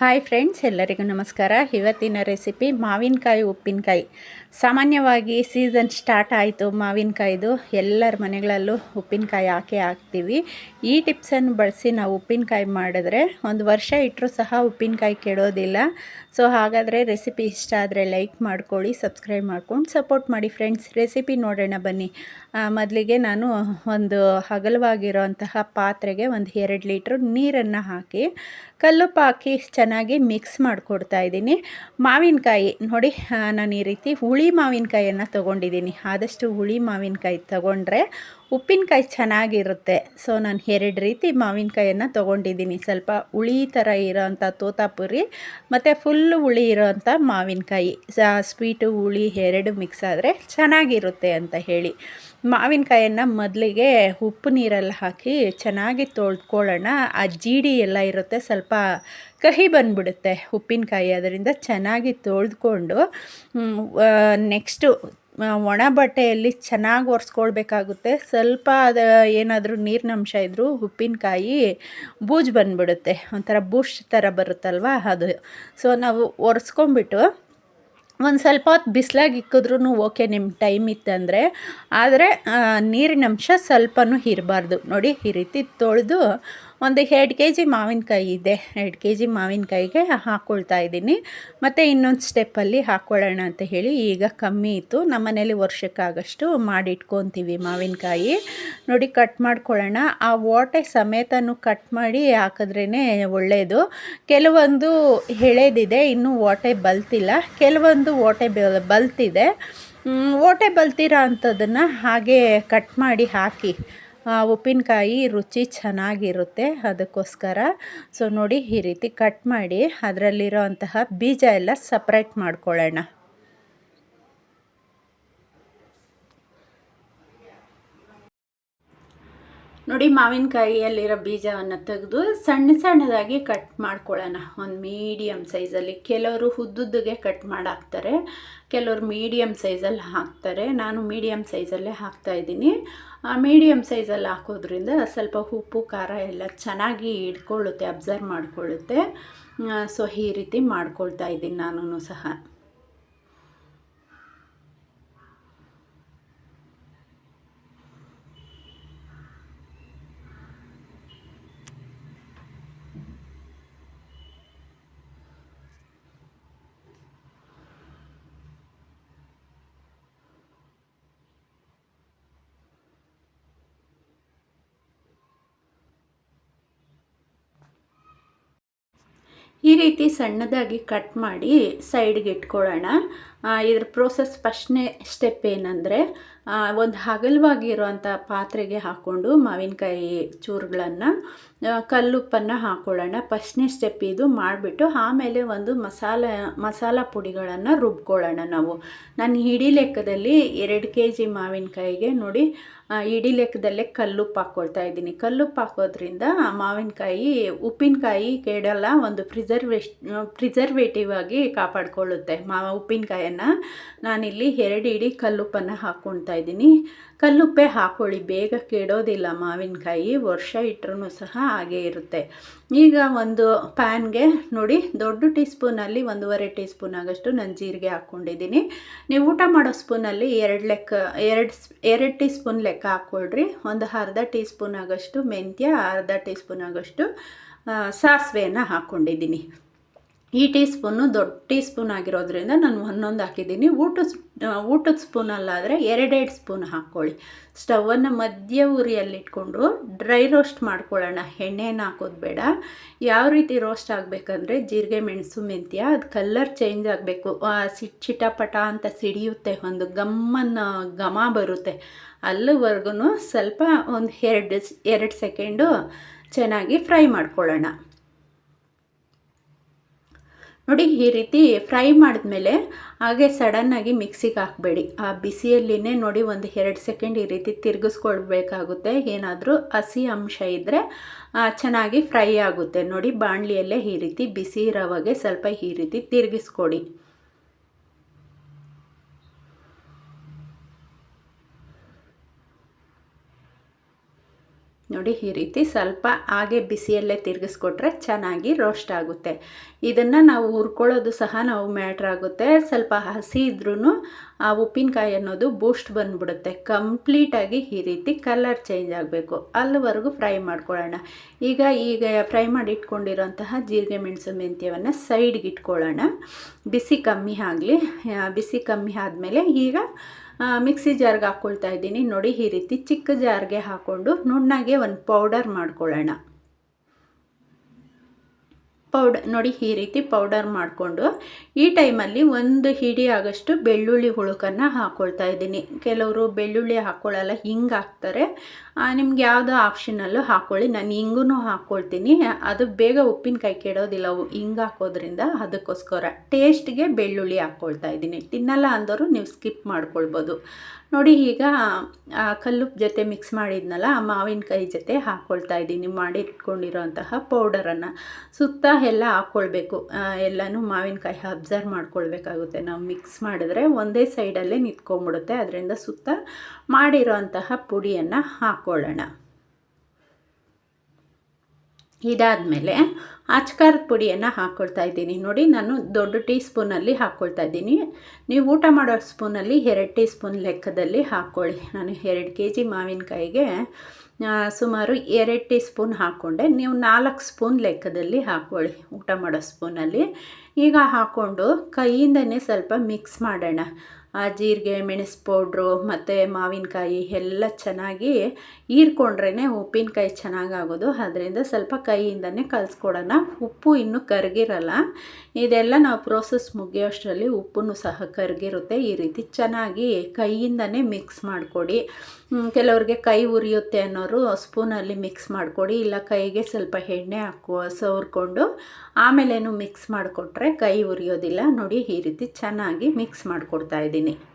Hi friends, ಎಲ್ಲರಿಗೂ ನಮಸ್ಕಾರ. ಇವತ್ತಿನ ರೆಸಿಪಿ ಮಾವಿನಕಾಯಿ ಉಪ್ಪಿನಕಾಯಿ. ಸಾಮಾನ್ಯವಾಗಿ ಸೀಸನ್ ಸ್ಟಾರ್ಟ್ ಆಯಿತು ಮಾವಿನಕಾಯಿದು. ಎಲ್ಲರ ಮನೆಗಳಲ್ಲೂ ಉಪ್ಪಿನಕಾಯಿ ಹಾಕಿ ಹಾಕ್ತೀವಿ. ಈ ಟಿಪ್ಸನ್ನು ಬಳಸಿ ನಾವು ಉಪ್ಪಿನಕಾಯಿ ಮಾಡಿದ್ರೆ ಒಂದು ವರ್ಷ ಇಟ್ಟರೂ ಸಹ ಉಪ್ಪಿನಕಾಯಿ ಕೆಡೋದಿಲ್ಲ. ಸೊ ಹಾಗಾದರೆ ರೆಸಿಪಿ ಇಷ್ಟ ಆದರೆ ಲೈಕ್ ಮಾಡ್ಕೊಳ್ಳಿ, ಸಬ್ಸ್ಕ್ರೈಬ್ ಮಾಡ್ಕೊಂಡು ಸಪೋರ್ಟ್ ಮಾಡಿ ಫ್ರೆಂಡ್ಸ್. ರೆಸಿಪಿ ನೋಡೋಣ ಬನ್ನಿ. ಮೊದಲಿಗೆ ನಾನು ಒಂದು ಅಗಲವಾಗಿರೋಂತಹ ಪಾತ್ರೆಗೆ ಒಂದು ಎರಡು ಲೀಟ್ರ್ ನೀರನ್ನು ಹಾಕಿ, ಕಲ್ಲುಪ್ಪು ಹಾಕಿ ಚೆನ್ನಾಗಿ ಮಿಕ್ಸ್ ಮಾಡಿಕೊಡ್ತಾ ಇದ್ದೀನಿ. ಮಾವಿನಕಾಯಿ, ನೋಡಿ ನಾನು ಈ ರೀತಿ ಹುಳಿ ಮಾವಿನಕಾಯಿಯನ್ನು ತೊಗೊಂಡಿದ್ದೀನಿ. ಆದಷ್ಟು ಹುಳಿ ಮಾವಿನಕಾಯಿ ತೊಗೊಂಡ್ರೆ ಉಪ್ಪಿನಕಾಯಿ ಚೆನ್ನಾಗಿರುತ್ತೆ. ಸೊ ನಾನು ಎರಡು ರೀತಿ ಮಾವಿನಕಾಯನ್ನು ತೊಗೊಂಡಿದ್ದೀನಿ. ಸ್ವಲ್ಪ ಹುಳಿ ಥರ ಇರೋವಂಥ ತೋತಾಪುರಿ, ಮತ್ತು ಫುಲ್ಲು ಹುಳಿ ಇರೋವಂಥ ಮಾವಿನಕಾಯಿ. ಸ್ವೀಟು ಹುಳಿ ಎರಡು ಮಿಕ್ಸ್ ಆದರೆ ಚೆನ್ನಾಗಿರುತ್ತೆ ಅಂತ ಹೇಳಿ. ಮಾವಿನಕಾಯನ್ನು ಮೊದಲಿಗೆ ಉಪ್ಪು ನೀರಲ್ಲಿ ಹಾಕಿ ಚೆನ್ನಾಗಿ ತೊಳ್ಕೊಳ್ಳೋಣ. ಆ ಜೀಡಿ ಎಲ್ಲ ಇರುತ್ತೆ, ಸ್ವಲ್ಪ ಕಹಿ ಬಂದ್ಬಿಡುತ್ತೆ ಉಪ್ಪಿನಕಾಯಿ. ಅದರಿಂದ ಚೆನ್ನಾಗಿ ತೊಳೆದ್ಕೊಂಡು ನೆಕ್ಸ್ಟು ಒಣ ಬಟ್ಟೆಯಲ್ಲಿ ಚೆನ್ನಾಗಿ ಒರೆಸ್ಕೊಳ್ಬೇಕಾಗುತ್ತೆ. ಸ್ವಲ್ಪ ಅದು ಏನಾದರೂ ನೀರಿನಂಶ ಇದ್ದರೂ ಉಪ್ಪಿನಕಾಯಿ ಬೂಜು ಬಂದುಬಿಡುತ್ತೆ. ಒಂಥರ ಬೂಶ್ ಥರ ಬರುತ್ತಲ್ವ ಅದು. ಸೊ ನಾವು ಒರೆಸ್ಕೊಂಬಿಟ್ಟು ಒಂದು ಸ್ವಲ್ಪ ಹೊತ್ತು ಬಿಸಿಲಾಗಿ ಇಕ್ಕಿದ್ರೂ ಓಕೆ ನಿಮ್ಮ ಟೈಮ್ ಇತ್ತಂದರೆ. ಆದರೆ ನೀರಿನಂಶ ಸ್ವಲ್ಪನೂ ಇರಬಾರ್ದು ನೋಡಿ ಈ ರೀತಿ ತೊಳೆದು ಒಂದು ಎರಡು ಕೆ ಜಿ ಮಾವಿನಕಾಯಿ ಇದೆ. ಎರಡು ಕೆ ಜಿ ಮಾವಿನಕಾಯಿಗೆ ಹಾಕ್ಕೊಳ್ತಾ ಇದ್ದೀನಿ. ಮತ್ತು ಇನ್ನೊಂದು ಸ್ಟೆಪ್ಪಲ್ಲಿ ಹಾಕ್ಕೊಳ್ಳೋಣ ಅಂತ ಹೇಳಿ ಈಗ ಕಮ್ಮಿ ಇತ್ತು. ನಮ್ಮ ಮನೇಲಿ ವರ್ಷಕ್ಕಾಗಷ್ಟು ಮಾಡಿಟ್ಕೊತೀವಿ ಮಾವಿನಕಾಯಿ. ನೋಡಿ ಕಟ್ ಮಾಡ್ಕೊಳ್ಳೋಣ. ಆ ಓಟೆ ಸಮೇತನೂ ಕಟ್ ಮಾಡಿ ಹಾಕಿದ್ರೇ ಒಳ್ಳೆಯದು ಕೆಲವೊಂದು ಎಳೆದಿದೆ, ಇನ್ನೂ ಓಟೆ ಬಲ್ತಿಲ್ಲ. ಕೆಲವೊಂದು ಓಟೆ ಬಲ್ತಿದೆ. ಓಟೆ ಬಲ್ತೀರ ಅಂಥದ್ದನ್ನು ಹಾಗೆ ಕಟ್ ಮಾಡಿ ಹಾಕಿ. ಉಪ್ಪಿನಕಾಯಿ ರುಚಿ ಚೆನ್ನಾಗಿರುತ್ತೆ ಅದಕ್ಕೋಸ್ಕರ. ಸೊ ನೋಡಿ ಈ ರೀತಿ ಕಟ್ ಮಾಡಿ ಅದರಲ್ಲಿರೋ ಅಂತಹ ಬೀಜ ಎಲ್ಲ ಸಪ್ರೇಟ್ ಮಾಡ್ಕೊಳ್ಳೋಣ. ನೋಡಿ ಮಾವಿನಕಾಯಿಯಲ್ಲಿರೋ ಬೀಜವನ್ನು ತೆಗೆದು ಸಣ್ಣ ಸಣ್ಣದಾಗಿ ಕಟ್ ಮಾಡ್ಕೊಳ್ಳೋಣ. ಒಂದು ಮೀಡಿಯಮ್ ಸೈಜಲ್ಲಿ ಕೆಲವರು ಉದ್ದುದ್ದಗೆ ಕಟ್ ಮಾಡಾಕ್ತಾರೆ, ಕೆಲವರು ಮೀಡಿಯಮ್ ಸೈಜಲ್ಲಿ ಹಾಕ್ತಾರೆ. ನಾನು ಮೀಡಿಯಮ್ ಸೈಜಲ್ಲೇ ಹಾಕ್ತಾಯಿದ್ದೀನಿ ಮೀಡಿಯಮ್ ಸೈಜಲ್ಲಿ ಹಾಕೋದ್ರಿಂದ ಸ್ವಲ್ಪ ಉಪ್ಪು, ಖಾರ ಎಲ್ಲ ಚೆನ್ನಾಗಿ ಇಟ್ಕೊಳ್ಳುತ್ತೆ ಅಬ್ಸರ್ವ್ ಮಾಡಿಕೊಳ್ಳುತ್ತೆ. ಸೊ ಈ ರೀತಿ ಮಾಡ್ಕೊಳ್ತಾ ಇದ್ದೀನಿ ನಾನು ಸಹ. ಈ ರೀತಿ ಸಣ್ಣದಾಗಿ ಕಟ್ ಮಾಡಿ ಸೈಡ್ಗೆ ಇಟ್ಕೊಳ್ಳೋಣ. ಇದ್ರ ಪ್ರೋಸೆಸ್ ಫಸ್ಟ್ನೇ ಸ್ಟೆಪ್ ಏನಂದರೆ ಒಂದು ಹಗಲವಾಗಿರುವಂಥ ಪಾತ್ರೆಗೆ ಹಾಕ್ಕೊಂಡು ಮಾವಿನಕಾಯಿ ಚೂರುಗಳನ್ನು ಕಲ್ಲುಪ್ಪನ್ನು ಹಾಕ್ಕೊಳ್ಳೋಣ ಫಸ್ಟ್ನೇ ಸ್ಟೆಪ್ ಇದು ಮಾಡಿಬಿಟ್ಟು ಆಮೇಲೆ ಒಂದು ಮಸಾಲ ಮಸಾಲ ಪುಡಿಗಳನ್ನು ರುಬ್ಕೊಳ್ಳೋಣ ನಾವು. ನಾನು ಹಿಡಿ ಲೆಕ್ಕದಲ್ಲಿ ಎರಡು ಕೆ ಜಿ ಮಾವಿನಕಾಯಿಗೆ ನೋಡಿ ಇಡೀ ಲೆಕ್ಕದಲ್ಲೇ ಕಲ್ಲುಪ್ಪು ಹಾಕ್ಕೊಳ್ತಾ ಇದ್ದೀನಿ. ಕಲ್ಲುಪ್ಪು ಹಾಕೋದ್ರಿಂದ ಮಾವಿನಕಾಯಿ, ಉಪ್ಪಿನಕಾಯಿ ಕೇಡಲ್ಲ ಒಂದು ಪ್ರಿಸರ್ವೇಶ್, ಪ್ರಿಸರ್ವೇಟಿವ್ ಆಗಿ ಕಾಪಾಡಿಕೊಳ್ಳುತ್ತೆ ಮಾ, ಉಪ್ಪಿನಕಾಯನ್ನು. ನಾನಿಲ್ಲಿ ಎರಡು ಇಡೀ ಕಲ್ಲುಪ್ಪನ್ನು ಹಾಕ್ಕೊಳ್ತಾ ಇದ್ದೀನಿ. ಕಲ್ಲುಪ್ಪೆ ಹಾಕ್ಕೊಳ್ಳಿ ಬೇಗ ಕೆಡೋದಿಲ್ಲ ಮಾವಿನಕಾಯಿ, ವರ್ಷ ಇಟ್ಟರೂ ಸಹ ಹಾಗೇ ಇರುತ್ತೆ. ಈಗ ಒಂದು ಪ್ಯಾನ್ಗೆ ನೋಡಿ, ದೊಡ್ಡ ಟೀ ಸ್ಪೂನಲ್ಲಿ ಒಂದೂವರೆ ಟೀ ಸ್ಪೂನ್ ಆಗೋಷ್ಟು ನಾನು ಜೀರಿಗೆ ಹಾಕ್ಕೊಂಡಿದ್ದೀನಿ. ನೀವು ಊಟ ಮಾಡೋ ಸ್ಪೂನಲ್ಲಿ ಎರಡು ಲೆಕ್ಕ, ಎರಡು ಎರಡು ಟೀ ಸ್ಪೂನ್ ಲೆಕ್ಕ ಹಾಕ್ಕೊಳ್ರಿ. ಒಂದು ಅರ್ಧ ಟೀ ಸ್ಪೂನ್ ಆಗೋಷ್ಟು ಮೆಂತ್ಯ, ಅರ್ಧ ಟೀ ಸ್ಪೂನ್ ಆಗೋಷ್ಟು ಸಾಸಿವೆಯನ್ನು ಹಾಕ್ಕೊಂಡಿದ್ದೀನಿ ಈ ಟೀ ಸ್ಪೂನು ದೊಡ್ಡ ಟೀ ಸ್ಪೂನ್ ಆಗಿರೋದ್ರಿಂದ ನಾನು ಒಂದೊಂದು ಹಾಕಿದ್ದೀನಿ. ಊಟದ ಊಟದ ಸ್ಪೂನಲ್ಲಾದರೆ ಎರಡೆರಡು ಸ್ಪೂನ್ ಹಾಕ್ಕೊಳ್ಳಿ. ಸ್ಟವನ್ನು ಮಧ್ಯ ಉರಿಯಲ್ಲಿಟ್ಕೊಂಡು ಡ್ರೈ ರೋಸ್ಟ್ ಮಾಡ್ಕೊಳ್ಳೋಣ. ಎಣ್ಣೆನ ಹಾಕೋದು ಬೇಡ. ಯಾವ ರೀತಿ ರೋಸ್ಟ್ ಆಗಬೇಕಂದ್ರೆ ಜೀರಿಗೆ, ಮೆಣಸು, ಮೆಂತ್ಯ, ಅದು ಕಲ್ಲರ್ ಚೇಂಜ್ ಆಗಬೇಕು. ಸಿಟ್ ಚಿಟಪಟ ಅಂತ ಸಿಡಿಯುತ್ತೆ. ಒಂದು ಗಮ್ಮನ್ನು ಘಮ ಬರುತ್ತೆ. ಅಲ್ಲಿವರೆಗೂ ಸ್ವಲ್ಪ ಒಂದು ಎರಡು ಎರಡು ಸೆಕೆಂಡು ಚೆನ್ನಾಗಿ ಫ್ರೈ ಮಾಡ್ಕೊಳ್ಳೋಣ. ನೋಡಿ, ಈ ರೀತಿ ಫ್ರೈ ಮಾಡಿದ್ಮೇಲೆ ಹಾಗೆ ಸಡನ್ನಾಗಿ ಮಿಕ್ಸಿಗೆ ಹಾಕಬೇಡಿ. ಆ ಬಿಸಿಯಲ್ಲಿನೇ ನೋಡಿ ಒಂದು ಎರಡು ಸೆಕೆಂಡ್ ಈ ರೀತಿ ತಿರುಗಿಸ್ಕೊಳ್ಬೇಕಾಗುತ್ತೆ. ಏನಾದರೂ ಹಸಿ ಅಂಶ ಇದ್ದರೆ ಚೆನ್ನಾಗಿ ಫ್ರೈ ಆಗುತ್ತೆ. ನೋಡಿ, ಬಾಣಲಿಯಲ್ಲೇ ಈ ರೀತಿ ಬಿಸಿ ಇರೋವಾಗೆ ಸ್ವಲ್ಪ ಈ ರೀತಿ ತಿರುಗಿಸ್ಕೊಡಿ. ನೋಡಿ, ಈ ರೀತಿ ಸ್ವಲ್ಪ ಹಾಗೆ ಬಿಸಿಯಲ್ಲೇ ತಿರುಗಿಸ್ಕೊಟ್ರೆ ಚೆನ್ನಾಗಿ ರೋಸ್ಟ್ ಆಗುತ್ತೆ. ಇದನ್ನು ನಾವು ಹುರ್ಕೊಳ್ಳೋದು ಸಹ ನಾವು ಮ್ಯಾಟ್ರ್ ಆಗುತ್ತೆ. ಸ್ವಲ್ಪ ಹಸಿ ಇದ್ರೂ ಆ ಉಪ್ಪಿನಕಾಯಿ ಅನ್ನೋದು ಬೂಸ್ಟ್ ಬಂದುಬಿಡುತ್ತೆ. ಕಂಪ್ಲೀಟಾಗಿ ಈ ರೀತಿ ಕಲರ್ ಚೇಂಜ್ ಆಗಬೇಕು. ಅಲ್ಲಿವರೆಗೂ ಫ್ರೈ ಮಾಡ್ಕೊಳ್ಳೋಣ. ಈಗ ಈಗ ಫ್ರೈ ಮಾಡಿ ಇಟ್ಕೊಂಡಿರೋಂತಹ ಜೀರಿಗೆ, ಮೆಣಸು, ಮೆಂತ್ಯವನ್ನು ಸೈಡ್ಗೆ ಇಟ್ಕೊಳ್ಳೋಣ. ಬಿಸಿ ಕಮ್ಮಿ ಆಗಲಿ ಬಿಸಿ ಕಮ್ಮಿ ಆದಮೇಲೆ ಈಗ ಮಿಕ್ಸಿ ಜಾರ್ಗೆ ಹಾಕ್ಕೊಳ್ತಾ ಇದ್ದೀನಿ. ನೋಡಿ ಈ ರೀತಿ ಚಿಕ್ಕ ಜಾರ್ಗೆ ಹಾಕ್ಕೊಂಡು ನುಣ್ಣಗೆ ಒಂದು ಪೌಡರ್ ಮಾಡ್ಕೊಳ್ಳೋಣ. ಪೌಡರ್ ನೋಡಿ ಈ ರೀತಿ ಪೌಡರ್ ಮಾಡಿಕೊಂಡು ಈ ಟೈಮಲ್ಲಿ ಒಂದು ಹಿಡಿ ಆಗೋಷ್ಟು ಬೆಳ್ಳುಳ್ಳಿ ಹುಳುಕನ್ನು ಹಾಕ್ಕೊಳ್ತಾ ಇದ್ದೀನಿ. ಕೆಲವರು ಬೆಳ್ಳುಳ್ಳಿ ಹಾಕ್ಕೊಳ್ಳಲ್ಲ ಹಿಂಗೆ ಹಾಕ್ತಾರೆ. ನಿಮ್ಗೆ ಯಾವುದೋ ಆಪ್ಷನಲ್ಲೂ ಹಾಕ್ಕೊಳ್ಳಿ ನಾನು ಹಿಂಗೂ ಹಾಕ್ಕೊಳ್ತೀನಿ ಅದು ಬೇಗ ಉಪ್ಪಿನಕಾಯಿ ಕೆಡೋದಿಲ್ಲ. ಹಿಂಗೆ ಹಾಕೋದ್ರಿಂದ ಅದಕ್ಕೋಸ್ಕರ ಟೇಸ್ಟ್ಗೆ ಬೆಳ್ಳುಳ್ಳಿ ಹಾಕ್ಕೊಳ್ತಾ ಇದ್ದೀನಿ. ತಿನ್ನಲ್ಲ ಅಂದವರು ನೀವು ಸ್ಕಿಪ್ ಮಾಡ್ಕೊಳ್ಬೋದು. ನೋಡಿ ಈಗ ಕಲ್ಲು ಜೊತೆ ಮಿಕ್ಸ್ ಮಾಡಿದ್ನಲ್ಲ, ಆ ಮಾವಿನಕಾಯಿ ಜೊತೆ ಹಾಕ್ಕೊಳ್ತಾ ಇದ್ದೀನಿ. ಮಾಡಿಟ್ಕೊಂಡಿರೋಂತಹ ಪೌಡರನ್ನು ಸುತ್ತ ಎಲ್ಲ ಹಾಕ್ಕೊಳ್ಬೇಕು ಎಲ್ಲನೂ ಮಾವಿನಕಾಯಿ ಅಬ್ಸರ್ವ್ ಮಾಡ್ಕೊಳ್ಬೇಕಾಗುತ್ತೆ. ನಾವು ಮಿಕ್ಸ್ ಮಾಡಿದ್ರೆ ಒಂದೇ ಸೈಡಲ್ಲೇ ನಿಂತ್ಕೊಂಡ್ಬಿಡುತ್ತೆ. ಅದರಿಂದ ಸುತ್ತ ಮಾಡಿರೋಂತಹ ಪುಡಿಯನ್ನು ಹಾಕ್ಕೊಳ್ಳೋಣ ಇದಾದಮೇಲೆ ಅಚ್ಕಾರದ ಪುಡಿಯನ್ನು ಹಾಕ್ಕೊಳ್ತಾ ಇದ್ದೀನಿ. ನೋಡಿ, ನಾನು ದೊಡ್ಡ ಟೀ ಸ್ಪೂನಲ್ಲಿ ಹಾಕ್ಕೊಳ್ತಾ ಇದ್ದೀನಿ. ನೀವು ಊಟ ಮಾಡೋ ಸ್ಪೂನಲ್ಲಿ ಎರಡು ಟೀ ಸ್ಪೂನ್ ಲೆಕ್ಕದಲ್ಲಿ ಹಾಕ್ಕೊಳ್ಳಿ. ನಾನು ಎರಡು ಕೆ ಜಿ ಮಾವಿನಕಾಯಿಗೆ ಸುಮಾರು ಎರಡು ಟೀ ಸ್ಪೂನ್ ಹಾಕ್ಕೊಂಡೆ. ನೀವು ನಾಲ್ಕು ಸ್ಪೂನ್ ಲೆಕ್ಕದಲ್ಲಿ ಹಾಕ್ಕೊಳ್ಳಿ ಊಟ ಮಾಡೋ ಸ್ಪೂನಲ್ಲಿ. ಈಗ ಹಾಕ್ಕೊಂಡು ಕೈಯಿಂದನೇ ಸ್ವಲ್ಪ ಮಿಕ್ಸ್ ಮಾಡೋಣ. ಜೀರಿಗೆ, ಮೆಣಸು ಪೌಡ್ರು ಮತ್ತು ಮಾವಿನಕಾಯಿ ಎಲ್ಲ ಚೆನ್ನಾಗಿ ಹೀರ್ಕೊಂಡ್ರೇ ಉಪ್ಪಿನಕಾಯಿ ಚೆನ್ನಾಗಾಗೋದು. ಅದರಿಂದ ಸ್ವಲ್ಪ ಕೈಯಿಂದನೇ ಕಲಿಸ್ಕೊಡೋಣ. ಉಪ್ಪು ಇನ್ನೂ ಕರಗಿರಲ್ಲ. ಇದೆಲ್ಲ ನಾವು ಪ್ರೋಸೆಸ್ ಮುಗಿಯೋಷ್ಟರಲ್ಲಿ ಉಪ್ಪು ಸಹ ಕರಗಿರುತ್ತೆ. ಈ ರೀತಿ ಚೆನ್ನಾಗಿ ಕೈಯಿಂದನೇ ಮಿಕ್ಸ್ ಮಾಡಿಕೊಡಿ. ಕೆಲವ್ರಿಗೆ ಕೈ ಉರಿಯುತ್ತೆ ಅನ್ನೋರು ಸ್ಪೂನಲ್ಲಿ ಮಿಕ್ಸ್ ಮಾಡಿಕೊಡಿ. ಇಲ್ಲ ಕೈಗೆ ಸ್ವಲ್ಪ ಎಣ್ಣೆ ಹಾಕುವ ಸವ್ರಿಕೊಂಡು ಆಮೇಲೇನು ಮಿಕ್ಸ್ ಮಾಡಿಕೊಟ್ರೆ ಕೈ ಉರಿಯೋದಿಲ್ಲ. ನೋಡಿ ಈ ರೀತಿ ಚೆನ್ನಾಗಿ ಮಿಕ್ಸ್ ಮಾಡಿಕೊಡ್ತಾ ಇದ್ದೀನಿ. నందిని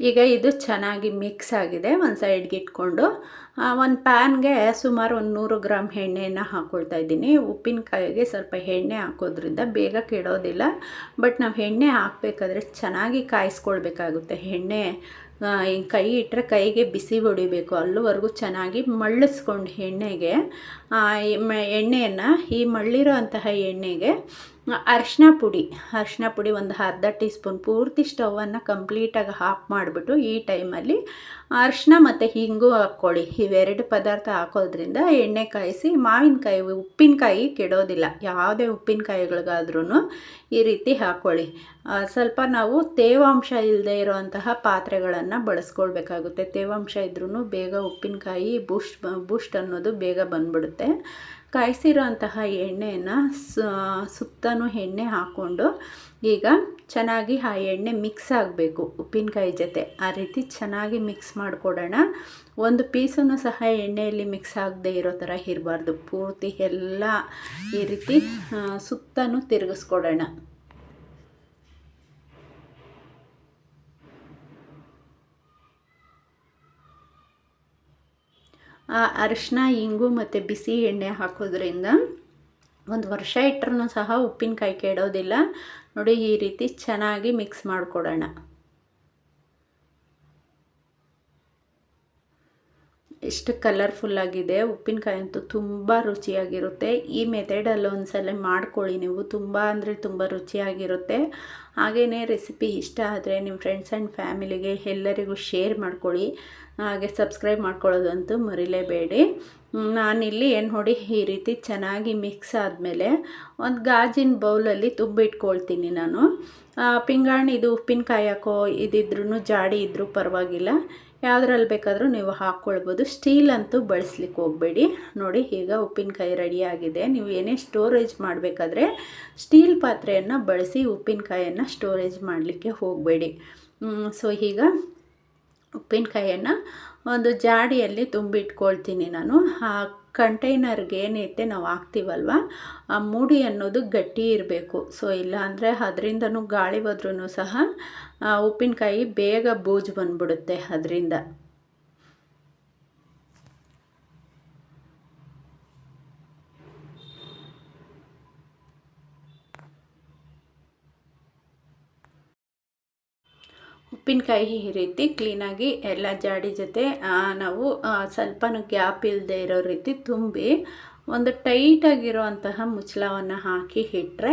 ಈಗ ಇದು ಚೆನ್ನಾಗಿ ಮಿಕ್ಸ್ ಆಗಿದೆ. ಒಂದು ಸೈಡ್ಗೆ ಇಟ್ಕೊಂಡು ಒಂದು ಪ್ಯಾನ್ಗೆ ಸುಮಾರು ಒಂದು ನೂರು ಗ್ರಾಮ್ ಎಣ್ಣೆಯನ್ನು ಹಾಕ್ಕೊಳ್ತಾ ಇದ್ದೀನಿ. ಉಪ್ಪಿನಕಾಯಿಗೆ ಸ್ವಲ್ಪ ಎಣ್ಣೆ ಹಾಕೋದ್ರಿಂದ ಬೇಗ ಕೆಡೋದಿಲ್ಲ. ಬಟ್ ನಾವು ಎಣ್ಣೆ ಹಾಕಬೇಕಾದ್ರೆ ಚೆನ್ನಾಗಿ ಕಾಯಿಸ್ಕೊಳ್ಬೇಕಾಗುತ್ತೆ. ಎಣ್ಣೆ ಕೈ ಇಟ್ಟರೆ ಕೈಗೆ ಬಿಸಿ ಹೊಡಿಬೇಕು. ಅಲ್ಲಿವರೆಗೂ ಚೆನ್ನಾಗಿ ಮಳ್ಳಿಸ್ಕೊಂಡು ಎಣ್ಣೆಗೆ ಎಣ್ಣೆಯನ್ನು ಈ ಮಳ್ಳಿರೋ ಅಂತಹ ಎಣ್ಣೆಗೆ ಅರಿಶಿನ ಪುಡಿ. ಅರಿಶಿನ ಪುಡಿ ಒಂದು ಅರ್ಧ ಟೀ ಸ್ಪೂನ್ ಪೂರ್ತಿ ಸ್ಟವನ್ನು ಕಂಪ್ಲೀಟಾಗಿ ಹಾಫ್ ಮಾಡಿಬಿಟ್ಟು ಈ ಟೈಮಲ್ಲಿ ಅರಿಶಿನ ಮತ್ತು ಹಿಂಗು ಹಾಕ್ಕೊಳ್ಳಿ. ಇವೆರಡು ಪದಾರ್ಥ ಹಾಕೋದ್ರಿಂದ ಎಣ್ಣೆ ಕಾಯಿಸಿ ಮಾವಿನಕಾಯಿ ಉಪ್ಪಿನಕಾಯಿ ಕೆಡೋದಿಲ್ಲ. ಯಾವುದೇ ಉಪ್ಪಿನಕಾಯಿಗಳಿಗಾದ್ರೂ ಈ ರೀತಿ ಹಾಕ್ಕೊಳ್ಳಿ. ಸ್ವಲ್ಪ ನಾವು ತೇವಾಂಶ ಇಲ್ಲದೆ ಇರುವಂತಹ ಪಾತ್ರೆಗಳನ್ನು ಬಳಸ್ಕೊಳ್ಬೇಕಾಗುತ್ತೆ. ತೇವಾಂಶ ಇದ್ರೂ ಬೇಗ ಉಪ್ಪಿನಕಾಯಿ ಬೂಸ್ಟ್ ಬೂಸ್ಟ್ ಅನ್ನೋದು ಬೇಗ ಬಂದ್ಬಿಡುತ್ತೆ. ಕಾಯಿಸಿರೋ ಅಂತಹ ಎಣ್ಣೆಯನ್ನು ಸುತ್ತಲೂ ಎಣ್ಣೆ ಹಾಕ್ಕೊಂಡು ಈಗ ಚೆನ್ನಾಗಿ ಆ ಎಣ್ಣೆ ಮಿಕ್ಸ್ ಆಗಬೇಕು ಉಪ್ಪಿನಕಾಯಿ ಜೊತೆ. ಆ ರೀತಿ ಚೆನ್ನಾಗಿ ಮಿಕ್ಸ್ ಮಾಡಿಕೊಡೋಣ. ಒಂದು ಪೀಸನ್ನು ಸಹ ಎಣ್ಣೆಯಲ್ಲಿ ಮಿಕ್ಸ್ ಆಗದೆ ಇರೋ ಥರ ಇರಬಾರ್ದು. ಪೂರ್ತಿ ಎಲ್ಲ ಈ ರೀತಿ ಸುತ್ತನೂ ತಿರುಗಿಸ್ಕೊಡೋಣ. ಆ ಅರಿಶಿನ, ಇಂಗು ಮತ್ತು ಬಿಸಿ ಎಣ್ಣೆ ಹಾಕೋದ್ರಿಂದ ಒಂದು ವರ್ಷ ಇಟ್ಟರೂ ಸಹ ಉಪ್ಪಿನಕಾಯಿ ಕೆಡೋದಿಲ್ಲ. ನೋಡಿ ಈ ರೀತಿ ಚೆನ್ನಾಗಿ ಮಿಕ್ಸ್ ಮಾಡಿಕೊಡೋಣ. ಎಷ್ಟು ಕಲರ್ಫುಲ್ಲಾಗಿದೆ ಉಪ್ಪಿನಕಾಯಿ ಅಂತೂ ತುಂಬ ರುಚಿಯಾಗಿರುತ್ತೆ. ಈ ಮೆಥಡಲ್ಲಿ ಒಂದು ಸಲ ಮಾಡ್ಕೊಳ್ಳಿ ನೀವು, ತುಂಬ ಅಂದರೆ ತುಂಬ ರುಚಿಯಾಗಿರುತ್ತೆ. ಹಾಗೇ ರೆಸಿಪಿ ಇಷ್ಟ ಆದರೆ ನಿಮ್ಮ ಫ್ರೆಂಡ್ಸ್ ಆ್ಯಂಡ್ ಫ್ಯಾಮಿಲಿಗೆ ಎಲ್ಲರಿಗೂ ಶೇರ್ ಮಾಡ್ಕೊಳ್ಳಿ. ಹಾಗೆ ಸಬ್ಸ್ಕ್ರೈಬ್ ಮಾಡ್ಕೊಳ್ಳೋದಂತೂ ಮರಿಲೇಬೇಡಿ. ನಾನಿಲ್ಲಿ ಏನು ನೋಡಿ, ಈ ರೀತಿ ಚೆನ್ನಾಗಿ ಮಿಕ್ಸ್ ಆದಮೇಲೆ ಒಂದು ಗಾಜಿನ ಬೌಲಲ್ಲಿ ತುಂಬಿಟ್ಕೊಳ್ತೀನಿ ನಾನು. ಪಿಂಗಾಣಿ, ಇದು ಉಪ್ಪಿನಕಾಯಿ ಹಾಕೋ ಇದಿದ್ರೂ ಜಾಡಿ ಇದ್ದರೂ ಪರವಾಗಿಲ್ಲ. ಯಾವುದ್ರಲ್ಲಿ ಬೇಕಾದರೂ ನೀವು ಹಾಕ್ಕೊಳ್ಬೋದು. ಸ್ಟೀಲ್ ಅಂತೂ ಬಳಸ್ಲಿಕ್ಕೆ ಹೋಗಬೇಡಿ. ನೋಡಿ, ಈಗ ಉಪ್ಪಿನಕಾಯಿ ರೆಡಿಯಾಗಿದೆ ನೀವು ಏನೇ ಸ್ಟೋರೇಜ್ ಮಾಡಬೇಕಾದ್ರೆ ಸ್ಟೀಲ್ ಪಾತ್ರೆಯನ್ನು ಬಳಸಿ ಉಪ್ಪಿನಕಾಯನ್ನು ಸ್ಟೋರೇಜ್ ಮಾಡಲಿಕ್ಕೆ ಹೋಗಬೇಡಿ. ಸೊ ಈಗ ಉಪ್ಪಿನಕಾಯಿಯನ್ನು ಒಂದು ಜಾಡಿಯಲ್ಲಿ ತುಂಬಿಟ್ಕೊಳ್ತೀನಿ ನಾನು. ಕಂಟೈನರ್ಗೆ ಏನೈತೆ ನಾವು ಹಾಕ್ತೀವಲ್ವ? ಆ ಮೂಡಿ ಅನ್ನೋದು ಗಟ್ಟಿ ಇರಬೇಕು. ಸೊ ಇಲ್ಲಾಂದರೆ ಅದರಿಂದನೂ ಗಾಳಿ ಹೋದ್ರೂ ಸಹ ಉಪ್ಪಿನಕಾಯಿ ಬೇಗ ಬೂಜು ಬಂದ್ಬಿಡುತ್ತೆ ಅದರಿಂದ. ಉಪ್ಪಿನಕಾಯಿ ಈ ರೀತಿ ಕ್ಲೀನಾಗಿ ಎಲ್ಲ ಜಾಡಿ ಜೊತೆ ನಾವು ಸ್ವಲ್ಪನೂ ಗ್ಯಾಪ್ ಇಲ್ಲದೆ ಇರೋ ರೀತಿ ತುಂಬಿ ಒಂದು ಟೈಟಾಗಿರುವಂತಹ ಮುಚ್ಚಳವನ್ನು ಹಾಕಿ ಇಟ್ಟರೆ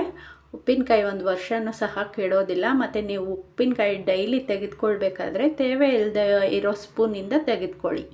ಉಪ್ಪಿನಕಾಯಿ ಒಂದು ವರ್ಷನೂ ಸಹ ಕೆಡೋದಿಲ್ಲ. ಮತ್ತು ನೀವು ಉಪ್ಪಿನಕಾಯಿ ಡೈಲಿ ತೆಗೆದುಕೊಳ್ಬೇಕಾದ್ರೆ, ತೇವೆ ಇಲ್ಲದೆ ಇರೋ ಸ್ಪೂನಿಂದ ತೆಗೆದುಕೊಳ್ಳಿ.